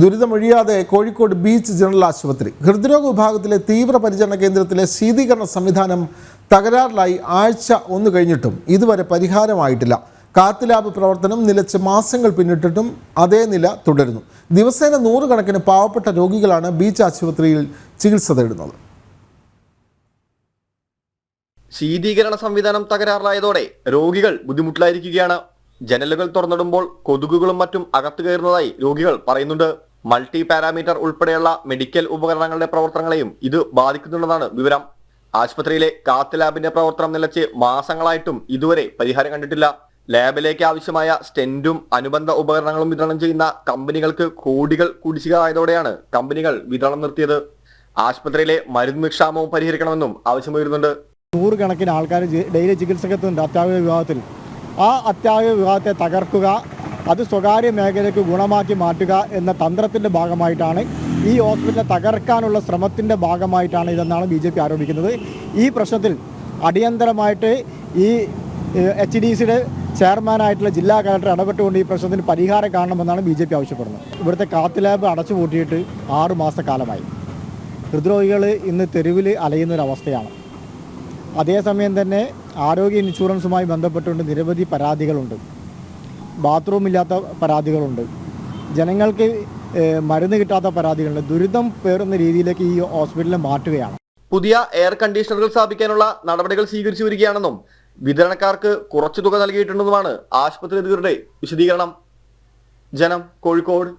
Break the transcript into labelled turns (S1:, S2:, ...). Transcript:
S1: ദുരിതമൊഴിയാതെ Kozhikode beach general ആശുപത്രി. ഹൃദ്രോഗ വിഭാഗത്തിലെ തീവ്രപരിചരണ കേന്ദ്രത്തിലെ ശീതീകരണ സംവിധാനം തകരാറിലായി ആഴ്ച ഒന്ന് കഴിഞ്ഞിട്ടും ഇതുവരെ പരിഹാരമായിട്ടില്ല. കാത്ത് ലാബ് പ്രവർത്തനം നിലച്ച് മാസങ്ങൾ പിന്നിട്ടിട്ടും അതേ നില തുടരുന്നു. ദിവസേന നൂറുകണക്കിന് പാവപ്പെട്ട രോഗികളാണ് ബീച്ച് ആശുപത്രിയിൽ ചികിത്സ തേടുന്നത്.
S2: ശീതീകരണ സംവിധാനം തകരാറിലായതോടെ രോഗികൾ ബുദ്ധിമുട്ടിലായിരിക്കുകയാണ്. ജനലുകൾ തുറന്നിടുമ്പോൾ കൊതുകുകളും മറ്റും അകത്തു കയറുന്നതായി രോഗികൾ പറയുന്നുണ്ട്. മൾട്ടി പാരാമീറ്റർ ഉൾപ്പെടെയുള്ള മെഡിക്കൽ ഉപകരണങ്ങളുടെ പ്രവർത്തനങ്ങളെയും ഇത് ബാധിക്കുന്നുണ്ടെന്നാണ് വിവരം. ആശുപത്രിയിലെ കാത്ത് ലാബിന്റെ പ്രവർത്തനം നിലച്ച് മാസങ്ങളായിട്ടും ഇതുവരെ പരിഹാരം കണ്ടിട്ടില്ല. ലാബിലേക്ക് ആവശ്യമായ സ്റ്റെന്റും അനുബന്ധ ഉപകരണങ്ങളും വിതരണം ചെയ്യുന്ന കമ്പനികൾക്ക് കോടികൾ കുടിശ്ശിക ആയതോടെയാണ് കമ്പനികൾ വിതരണം നിർത്തിയത്. ആശുപത്രിയിലെ മരുന്ന് ക്ഷാമവും പരിഹരിക്കണമെന്നും ആവശ്യമുയരുന്നുണ്ട്.
S3: നൂറുകണക്കിന് ആൾക്കാർ ഡെയിലി ചികിത്സക്കെത്തുന്നുണ്ട് അത്യാവശ്യ വിഭാഗത്തിൽ. ആ അത്യാവശ്യ വിഭാഗത്തെ തകർക്കുക അത് സ്വകാര്യ മേഖലയ്ക്ക് ഗുണമാക്കി മാറ്റുക എന്ന തന്ത്രത്തിന്റെ ഭാഗമായിട്ടാണ് ഈ ഹോസ്പിറ്റലിനെ തകർക്കാനുള്ള ശ്രമത്തിന്റെ ഭാഗമായിട്ടാണ് ഇതെന്നാണ് ബി ജെ പി ആരോപിക്കുന്നത്. ഈ പ്രശ്നത്തിൽ അടിയന്തരമായിട്ട് ഈ എച്ച് ഡി സിയുടെ ചെയർമാനായിട്ടുള്ള ജില്ലാ കലക്ടർ ഇടപെട്ടുകൊണ്ട് ഈ പ്രശ്നത്തിന് പരിഹാരം കാണണമെന്നാണ് ബി ജെ പി ആവശ്യപ്പെടുന്നത്. ഇവിടുത്തെ കാത്തു ലാബ് അടച്ചു പൂട്ടിയിട്ട് ആറ് ഹൃദ്രോഗികൾ ഇന്ന് തെരുവിൽ അലയുന്നൊരവസ്ഥയാണ്. അതേസമയം തന്നെ ആരോഗ്യ ഇൻഷുറൻസുമായി ബന്ധപ്പെട്ടുകൊണ്ട് നിരവധി പരാതികളുണ്ട്. ബാത്റൂം ഇല്ലാത്ത പരാതികളുണ്ട്. ജനങ്ങൾക്ക് മരുന്ന് കിട്ടാത്ത പരാതികളുണ്ട്. ദുരിതം പേറുന്ന രീതിയിലേക്ക് ഈ ഹോസ്പിറ്റലിനെ മാറ്റുകയാണ്.
S2: പുതിയ എയർ കണ്ടീഷണറുകൾ സ്ഥാപിക്കാനുള്ള നടപടികൾ സ്വീകരിച്ചു വരികയാണെന്നും വിതരണക്കാർക്ക് കുറച്ചു തുക നൽകിയിട്ടുണ്ടെന്നുമാണ് ആശുപത്രി അധികൃതരുടെ വിശദീകരണം. ജനം കോഴിക്കോട്